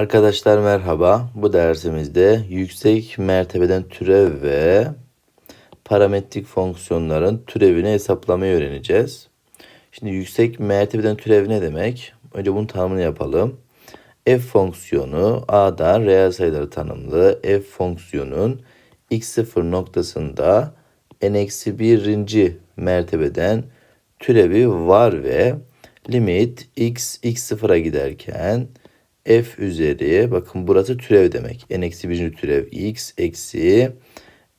Arkadaşlar merhaba. Bu dersimizde yüksek mertebeden türev ve parametrik fonksiyonların türevini hesaplamayı öğreneceğiz. Şimdi yüksek mertebeden türev ne demek? Önce bunun tanımını yapalım. f fonksiyonu a'dan reel sayıları tanımlı. f fonksiyonun x0 noktasında n-1. mertebeden türevi var ve limit x x0'a giderken f üzeri bakın burası türev demek. n eksi birinci türev x eksi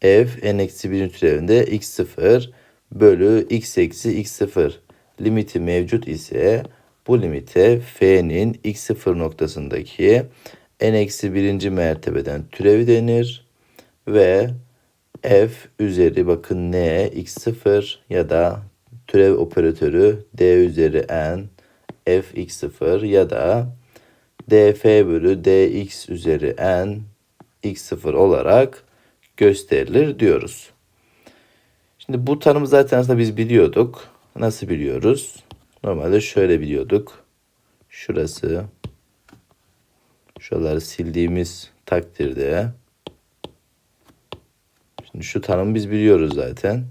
f n eksi birinci türevinde x0 bölü x eksi x0 limiti mevcut ise bu limite f'nin x0 noktasındaki n eksi birinci mertebeden türevi denir ve f üzeri bakın n x0 ya da türev operatörü d üzeri n f x0 ya da df bölü dx üzeri n x0 olarak gösterilir diyoruz. Şimdi bu tanımı zaten aslında biz biliyorduk. Nasıl biliyoruz? Normalde şöyle biliyorduk. Şurası şuraları sildiğimiz takdirde Şimdi şu tanımı biz biliyoruz zaten.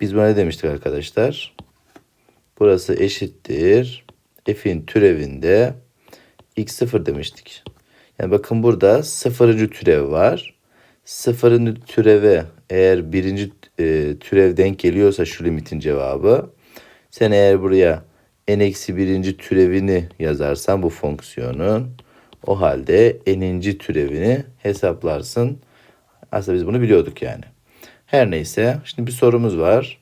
Biz buna ne demiştik arkadaşlar? Burası eşittir. F'in türevinde x0 demiştik. Yani bakın burada sıfırıncı türev var. Sıfırıncı türeve eğer birinci e, türev denk geliyorsa şu limitin cevabı. Sen eğer buraya n eksi birinci türevini yazarsan bu fonksiyonun o halde n'inci türevini hesaplarsın. Aslında biz bunu biliyorduk yani. Her neyse şimdi bir sorumuz var.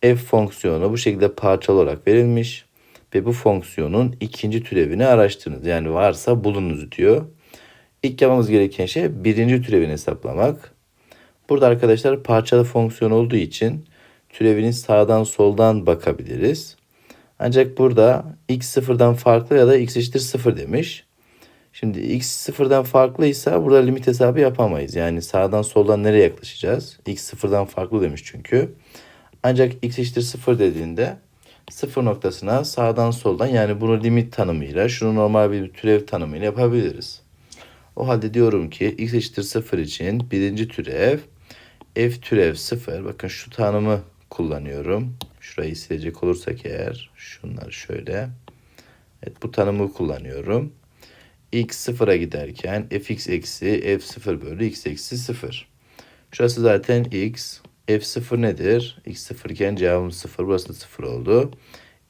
f fonksiyonu bu şekilde parçalı olarak verilmiş ve bu fonksiyonun ikinci türevini araştırınız. Yani varsa bulunuz diyor. İlk yapmamız gereken şey birinci türevini hesaplamak. Burada arkadaşlar parçalı fonksiyon olduğu için türevini sağdan soldan bakabiliriz. Ancak burada x sıfırdan farklı ya da x eşittir sıfır demiş. Şimdi x sıfırdan farklıysa burada limit hesabı yapamayız. Yani sağdan soldan nereye yaklaşacağız? x sıfırdan farklı demiş çünkü. Ancak x eşittir sıfır dediğinde sıfır noktasına sağdan soldan yani bunu limit tanımıyla şunu normal bir türev tanımıyla yapabiliriz. O halde diyorum ki x eşittir sıfır için birinci türev f türev sıfır. Bakın şu tanımı kullanıyorum. Şurayı silecek olursak eğer şunlar şöyle. Evet bu tanımı kullanıyorum. x sıfıra giderken fx eksi f sıfır bölü x eksi sıfır. Şurası zaten x. f0 nedir? x0 iken cevabımız 0. Burası da 0 oldu.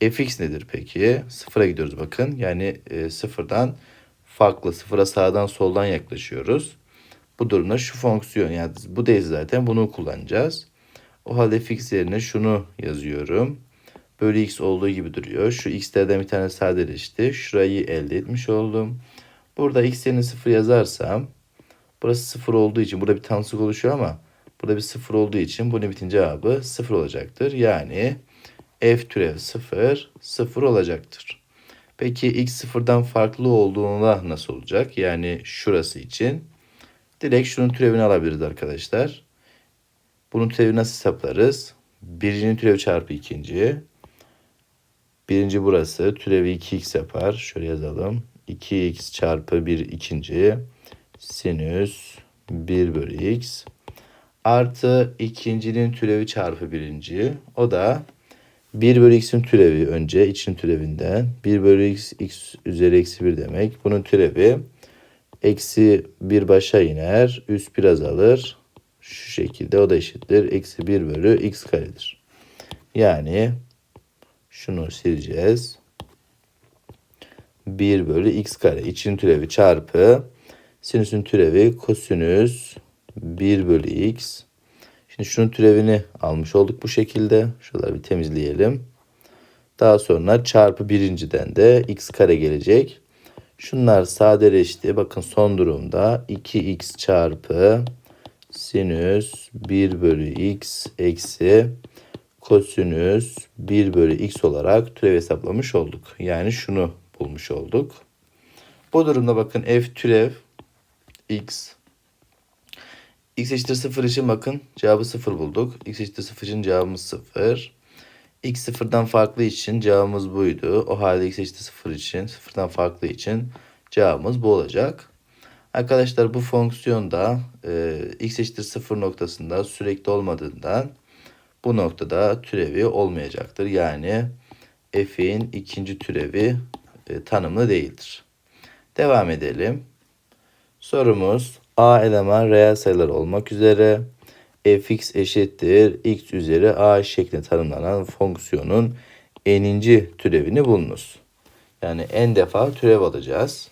fx nedir peki? Sıfıra gidiyoruz bakın. Yani e, sıfırdan farklı. Sıfıra sağdan soldan yaklaşıyoruz. Bu durumda şu fonksiyon yani bu değil zaten bunu kullanacağız. O halde fx yerine şunu yazıyorum. Bölü x olduğu gibi duruyor. Şu x'lerden bir tane sadeleşti. Şurayı elde etmiş oldum. Burada x yerine 0 yazarsam burası 0 olduğu için burada bir tanısık oluşuyor ama burada bir 0 olduğu için bu limitin cevabı 0 olacaktır. Yani f türev 0 0 olacaktır. Peki x sıfırdan farklı olduğunda nasıl olacak? Yani şurası için direkt şunun türevini alabiliriz arkadaşlar. Bunun türevi nasıl hesaplarız? Birincinin türevi çarpı ikinci. Birinci burası. Türevi 2x yapar. Şöyle yazalım. 2x çarpı 1 ikinci. Sinüs 1 bölü x. Artı ikincinin türevi çarpı birinci. O da 1 bölü x'in türevi önce için türevinden. 1 bölü x, x üzeri eksi 1 demek. Bunun türevi eksi 1 başa iner. Üst biraz alır. Şu şekilde o da eşittir. Eksi 1 bölü x karedir. Yani şunu sileceğiz. 1 bölü x kare için türevi çarpı sinüsün türevi kosinüs 1 bölü x. Şimdi şunun türevini almış olduk bu şekilde. Şuraları bir temizleyelim. Daha sonra çarpı birinciden de x kare gelecek. Şunlar sadeleşti. Bakın son durumda 2x çarpı sinüs 1 bölü x eksi kosinüs 1 bölü x olarak türev hesaplamış olduk. Yani şunu bulmuş olduk. Bu durumda bakın f türev x x eşittir 0 için bakın cevabı 0 bulduk. x eşittir 0 için cevabımız 0. x sıfırdan farklı için cevabımız buydu. O halde x eşittir 0 için sıfırdan farklı için Cevabımız bu olacak. Arkadaşlar bu fonksiyonda e, x eşittir 0 noktasında sürekli olmadığından bu noktada türevi olmayacaktır. Yani f'in ikinci türevi e, tanımlı değildir. Devam edelim. Sorumuz a eleman reel sayılar olmak üzere fx eşittir x üzeri a şeklinde tanımlanan fonksiyonun n'inci türevini bulunuz. Yani n defa türev alacağız.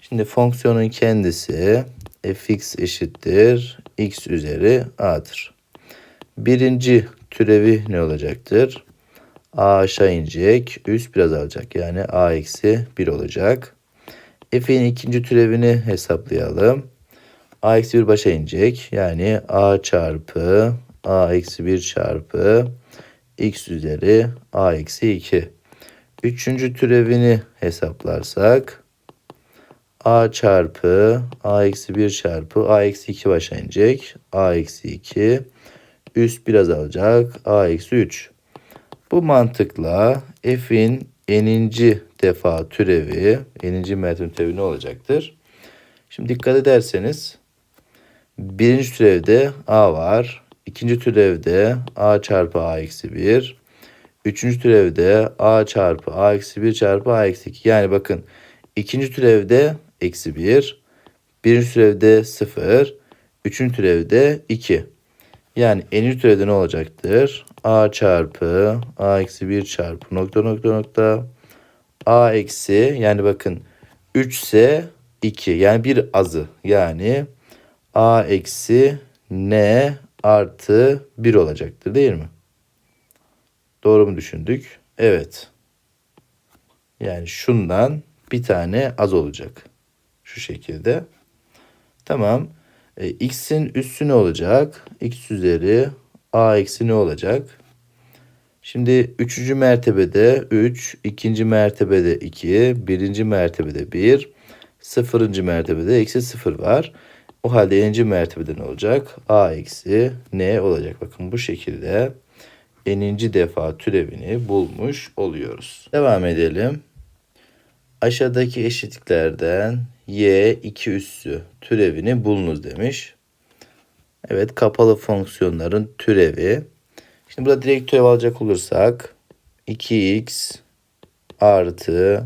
Şimdi fonksiyonun kendisi fx eşittir x üzeri a'dır. Birinci türevi ne olacaktır? a aşağı inecek, üst biraz alacak. Yani a eksi 1 olacak. f'in ikinci türevini hesaplayalım. A eksi 1 başa inecek. Yani a çarpı a eksi 1 çarpı x üzeri a eksi 2. Üçüncü türevini hesaplarsak a çarpı a eksi 1 çarpı a eksi 2 başa inecek. a eksi 2 üst biraz alacak. a eksi 3. Bu mantıkla f'in n'inci defa türevi, n'inci mertebe türevi ne olacaktır? Şimdi dikkat ederseniz birinci türevde a var. ikinci türevde a çarpı a eksi 1. Üçüncü türevde a çarpı a eksi 1 çarpı a eksi 2. Yani bakın ikinci türevde eksi 1. Birinci türevde 0. Üçüncü türevde 2. Yani n'inci türevde ne olacaktır? a çarpı a eksi 1 çarpı nokta nokta nokta a eksi yani bakın 3 ise 2 yani bir azı yani a eksi n artı 1 olacaktır değil mi? Doğru mu düşündük? Evet. Yani şundan bir tane az olacak. Şu şekilde. Tamam. E, x'in üssü ne olacak? x üzeri a eksi ne olacak? Şimdi üçüncü mertebede 3, ikinci mertebede 2, birinci mertebede 1, sıfırıncı mertebede eksi 0 var. O halde n'inci mertebede ne olacak? a eksi n olacak. Bakın bu şekilde n'inci defa türevini bulmuş oluyoruz. Devam edelim. Aşağıdaki eşitliklerden y 2 üssü türevini bulunuz demiş. Evet kapalı fonksiyonların türevi. Şimdi burada direkt türev alacak olursak 2x artı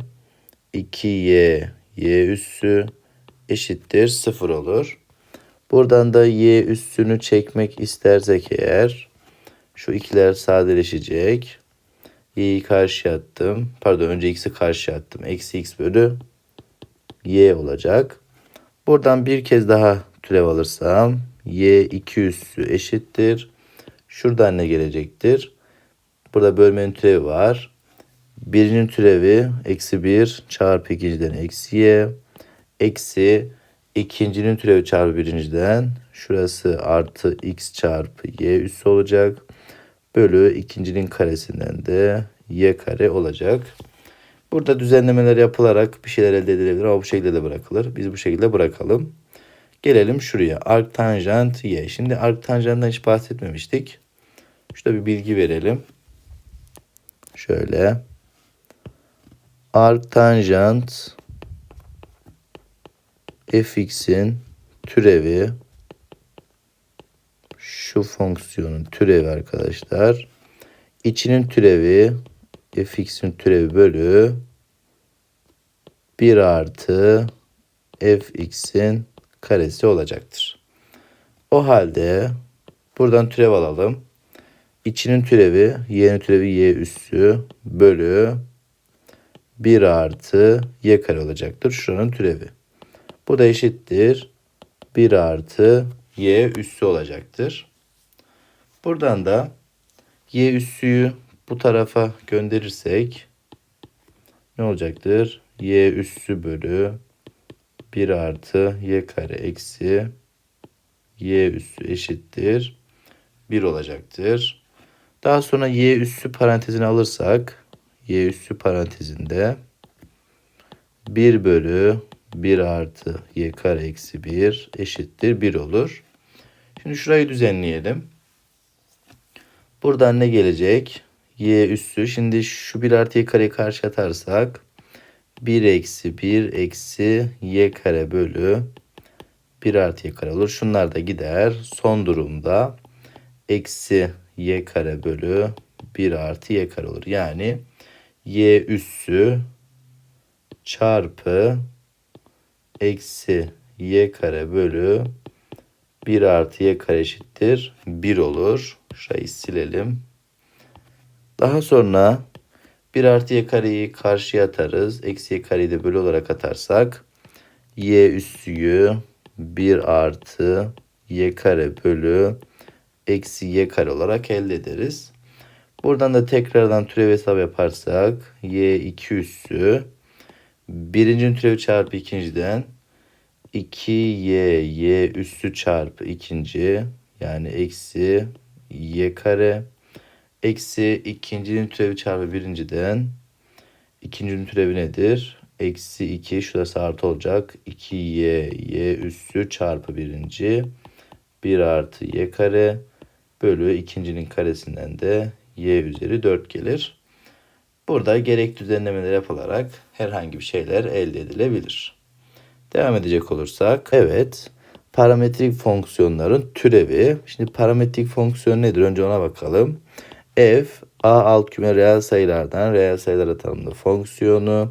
2y y üssü eşittir 0 olur. Buradan da y üssünü çekmek istersek eğer şu ikiler sadeleşecek. y'yi karşıya attım. Pardon önce x'i karşıya attım. Eksi x bölü y olacak. Buradan bir kez daha türev alırsam y 2 üssü eşittir. Şuradan ne gelecektir? Burada bölmenin türevi var. Birinin türevi eksi 1 çarpı ikinciden eksi y. Eksi ikincinin türevi çarpı birinciden. Şurası artı x çarpı y üssü olacak. Bölü ikincinin karesinden de y kare olacak. Burada düzenlemeler yapılarak bir şeyler elde edilebilir ama bu şekilde de bırakılır. Biz bu şekilde bırakalım. Gelelim şuraya. Arktanjant y. Şimdi arktanjanttan hiç bahsetmemiştik. Şurada bir bilgi verelim. Şöyle. Arktanjant fx'in türevi şu fonksiyonun türevi arkadaşlar. İçinin türevi fx'in türevi bölü 1 artı fx'in karesi olacaktır. O halde buradan türev alalım. İçinin türevi y'nin türevi y üssü bölü 1 artı y kare olacaktır. Şuranın türevi. Bu da eşittir. 1 artı y üssü olacaktır. Buradan da y üssüyü bu tarafa gönderirsek ne olacaktır? y üssü bölü 1 artı y kare eksi y üssü eşittir 1 olacaktır. Daha sonra y üssü parantezine alırsak y üssü parantezinde 1 bölü 1 artı y kare eksi 1 eşittir 1 olur. Şimdi şurayı düzenleyelim. Buradan ne gelecek? y üssü. Şimdi şu 1 artı y kareyi karşı atarsak 1 eksi 1 eksi y kare bölü 1 artı y kare olur. Şunlar da gider. Son durumda eksi y kare bölü 1 artı y kare olur. Yani y üssü çarpı eksi y kare bölü 1 artı y kare eşittir 1 olur. Şurayı silelim. Daha sonra 1 artı y kareyi karşıya atarız. Eksi y kareyi de bölü olarak atarsak y üssüyü 1 artı y kare bölü eksi y kare olarak elde ederiz. Buradan da tekrardan türev hesap yaparsak y 2 üssü birincinin türevi çarpı ikinciden 2y y üssü çarpı ikinci yani eksi y kare eksi ikincinin türevi çarpı birinciden ikincinin türevi nedir? Eksi 2 şurası artı olacak. 2y y üssü çarpı birinci 1 artı y kare bölü ikincinin karesinden de y üzeri 4 gelir. Burada gerekli düzenlemeler yapılarak herhangi bir şeyler elde edilebilir. Devam edecek olursak evet parametrik fonksiyonların türevi. Şimdi parametrik fonksiyon nedir? Önce ona bakalım. F a alt küme reel sayılardan reel sayılara tanımlı fonksiyonu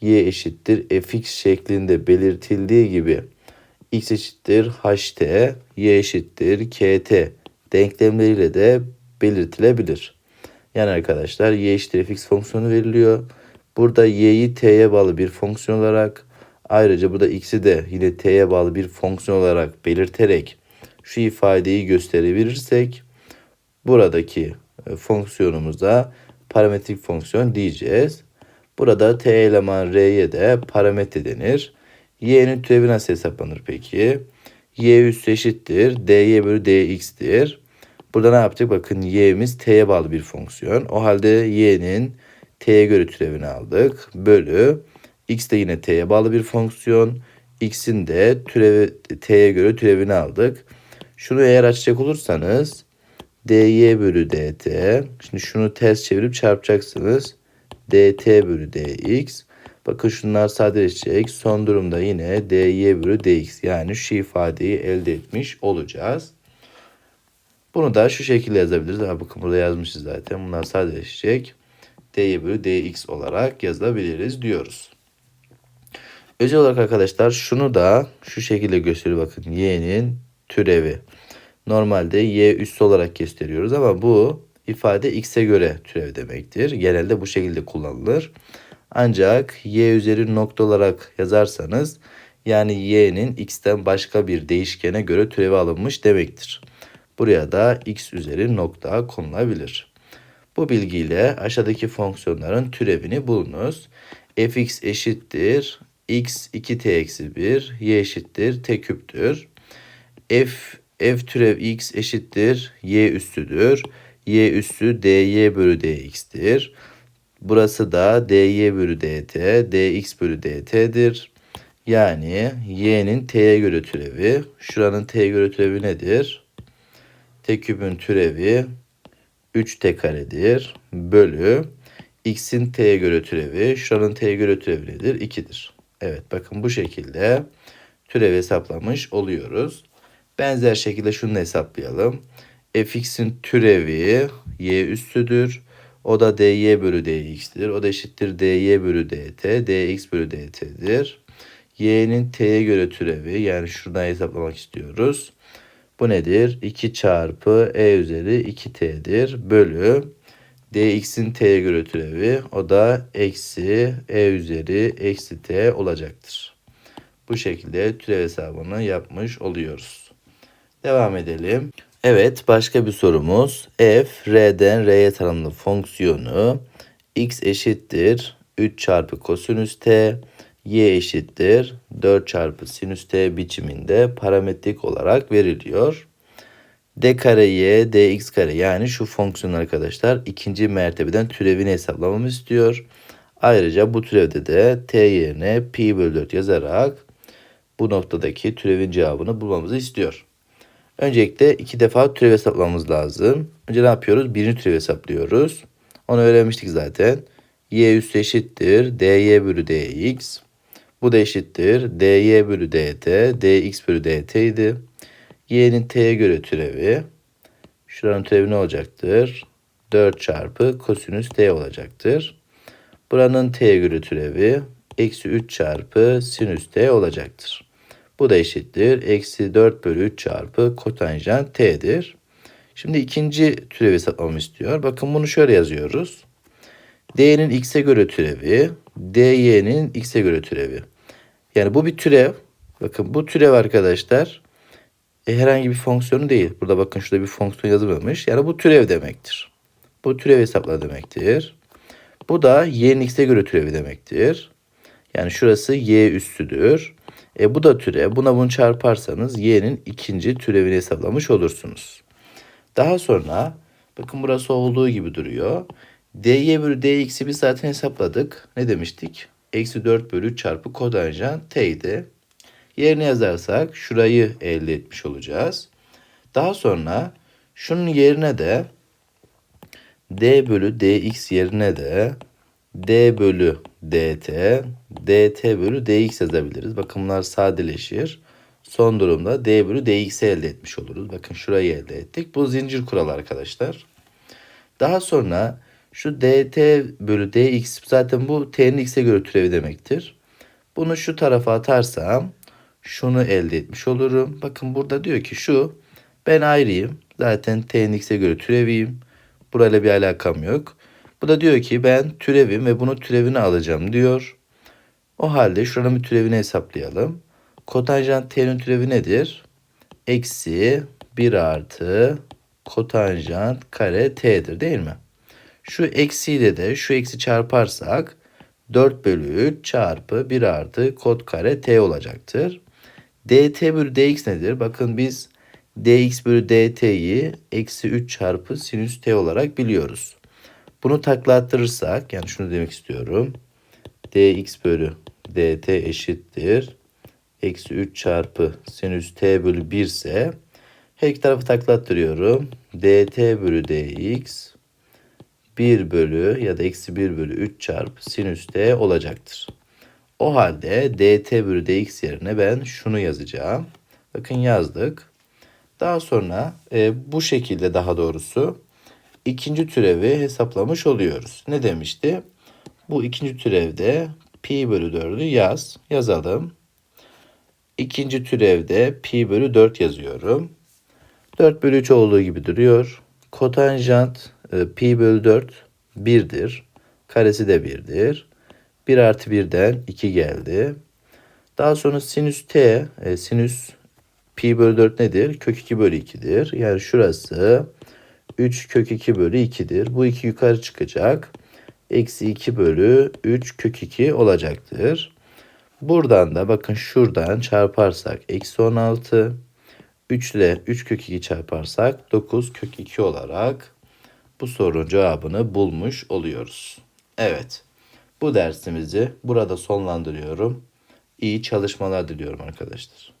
y eşittir fx şeklinde belirtildiği gibi x eşittir ht, y eşittir kt denklemleriyle de belirtilebilir. Yani arkadaşlar y eşittir fx fonksiyonu veriliyor. Burada y'yi t'ye bağlı bir fonksiyon olarak ayrıca burada x'i de yine t'ye bağlı bir fonksiyon olarak belirterek şu ifadeyi gösterebilirsek buradaki e, fonksiyonumuza parametrik fonksiyon diyeceğiz. Burada t eleman r'ye de parametre denir. y'nin türevi nasıl hesaplanır peki? y üssü eşittir dy bölü dx'tir. Burada ne yapacak? Bakın y'miz t'ye bağlı bir fonksiyon. O halde y'nin t'ye göre türevini aldık. Bölü x de yine t'ye bağlı bir fonksiyon. x'in de türevi t'ye göre türevini aldık. Şunu eğer açacak olursanız dy bölü dt. Şimdi şunu ters çevirip çarpacaksınız. dt bölü dx. Bakın şunlar sadeleşecek. Son durumda yine dy bölü dx. Yani şu ifadeyi elde etmiş olacağız. Bunu da şu şekilde yazabiliriz. Ha, bakın burada yazmışız zaten. Bunlar sadeleşecek. dy bölü dx olarak yazabiliriz diyoruz. Özel olarak arkadaşlar şunu da şu şekilde gösteriyor. Bakın y'nin türevi. Normalde y üssü olarak gösteriyoruz ama bu ifade x'e göre türev demektir. Genelde bu şekilde kullanılır. Ancak y üzeri nokta olarak yazarsanız yani y'nin x'ten başka bir değişkene göre türevi alınmış demektir. Buraya da x üzeri nokta konulabilir. Bu bilgiyle aşağıdaki fonksiyonların türevini bulunuz. fx eşittir x 2t eksi 1 y eşittir t küptür. f f türev x eşittir y üssüdür. y üssü dy bölü dx'tir. Burası da dy bölü dt, dx bölü dt'dir. Yani y'nin t'ye göre türevi. Şuranın t'ye göre türevi nedir? T küpün türevi 3t karedir. Bölü x'in t'ye göre türevi. Şuranın t'ye göre türevi nedir? 2'dir. Evet bakın bu şekilde türev hesaplamış oluyoruz. Benzer şekilde şunu hesaplayalım. fx'in türevi y üssüdür. O da dy bölü dx'tir. O da eşittir dy bölü dt. dx bölü dt'dir. y'nin t'ye göre türevi yani şuradan hesaplamak istiyoruz. Bu nedir? 2 çarpı e üzeri 2t'dir. Bölü dx'in t'ye göre türevi o da eksi e üzeri eksi t olacaktır. Bu şekilde türev hesabını yapmış oluyoruz. Devam edelim. Evet başka bir sorumuz. f r'den r'ye tanımlı fonksiyonu x eşittir 3 çarpı kosinüs t y eşittir 4 çarpı sinüs t biçiminde parametrik olarak veriliyor. d kare y dx kare yani şu fonksiyon arkadaşlar ikinci mertebeden türevini hesaplamamı istiyor. Ayrıca bu türevde de t yerine pi bölü 4 yazarak bu noktadaki türevin cevabını bulmamızı istiyor. Öncelikle iki defa türev hesaplamamız lazım. Önce ne yapıyoruz? Birinci türev hesaplıyoruz. Onu öğrenmiştik zaten. y üssü eşittir dy bölü dx. Bu da eşittir dy bölü dt, dx bölü dt idi. y'nin t'ye göre türevi. Şuranın türevi ne olacaktır? 4 çarpı kosinüs t olacaktır. Buranın t'ye göre türevi eksi 3 çarpı sinüs t olacaktır. Bu da eşittir. Eksi 4 bölü 3 çarpı kotanjant t'dir. Şimdi ikinci türevi hesaplamamı istiyor. Bakın bunu şöyle yazıyoruz. D'nin x'e göre türevi, dy'nin x'e göre türevi. Yani bu bir türev. Bakın bu türev arkadaşlar e, herhangi bir fonksiyonu değil. Burada bakın şurada bir fonksiyon yazılmamış. Yani bu türev demektir. Bu türev hesapla demektir. Bu da y'nin x'e göre türevi demektir. Yani şurası y üssüdür. E bu da türev. Buna bunu çarparsanız y'nin ikinci türevini hesaplamış olursunuz. Daha sonra bakın burası olduğu gibi duruyor. dy bölü dx'i biz zaten hesapladık. Ne demiştik? Eksi 4 bölü 3 çarpı kotanjant t'ydi. Yerine yazarsak şurayı elde etmiş olacağız. Daha sonra şunun yerine de d bölü dx yerine de d bölü dt, dt bölü dx yazabiliriz. Bakın bunlar sadeleşir. Son durumda d bölü dx'i elde etmiş oluruz. Bakın şurayı elde ettik. Bu zincir kuralı arkadaşlar. Daha sonra şu dt bölü dx zaten bu t'nin x'e göre türevi demektir. Bunu şu tarafa atarsam şunu elde etmiş olurum. Bakın burada diyor ki şu ben ayrıyım. Zaten t'nin x'e göre türeviyim. Burayla bir alakam yok. Bu da diyor ki ben türevim ve bunu türevini alacağım diyor. O halde şuranın bir türevini hesaplayalım. Kotanjant t'nin türevi nedir? Eksi 1 artı kotanjant kare t'dir değil mi? Şu eksiyle de şu eksi çarparsak 4 bölü 3 çarpı 1 artı kod kare t olacaktır. dt bölü dx nedir? Bakın biz dx bölü dt'yi eksi 3 çarpı sinüs t olarak biliyoruz. Bunu taklattırırsak yani şunu demek istiyorum. dx bölü dt eşittir. Eksi 3 çarpı sinüs t bölü 1 ise her iki tarafı taklattırıyorum. dt bölü dx 1 bölü ya da eksi 1 bölü 3 çarpı sinüs t olacaktır. O halde dt bölü dx yerine ben şunu yazacağım. Bakın yazdık. Daha sonra e, bu şekilde daha doğrusu ikinci türevi hesaplamış oluyoruz. Ne demişti? Bu ikinci türevde pi bölü 4'ü yaz. Yazalım. İkinci türevde pi bölü 4 yazıyorum. 4 bölü 3 olduğu gibi duruyor. Kotanjant pi bölü 4 1'dir. Karesi de 1'dir. 1 artı 1'den 2 geldi. Daha sonra sinüs t, e, sinüs pi bölü 4 nedir? Kök 2 bölü 2'dir. Yani şurası 3 kök 2 bölü 2'dir. Bu 2 yukarı çıkacak. Eksi 2 bölü 3 kök 2 olacaktır. Buradan da bakın şuradan çarparsak eksi 16. 3 ile 3 kök 2 çarparsak 9 kök 2 olarak bu sorunun cevabını bulmuş oluyoruz. Evet. Bu dersimizi burada sonlandırıyorum. İyi çalışmalar diliyorum arkadaşlar.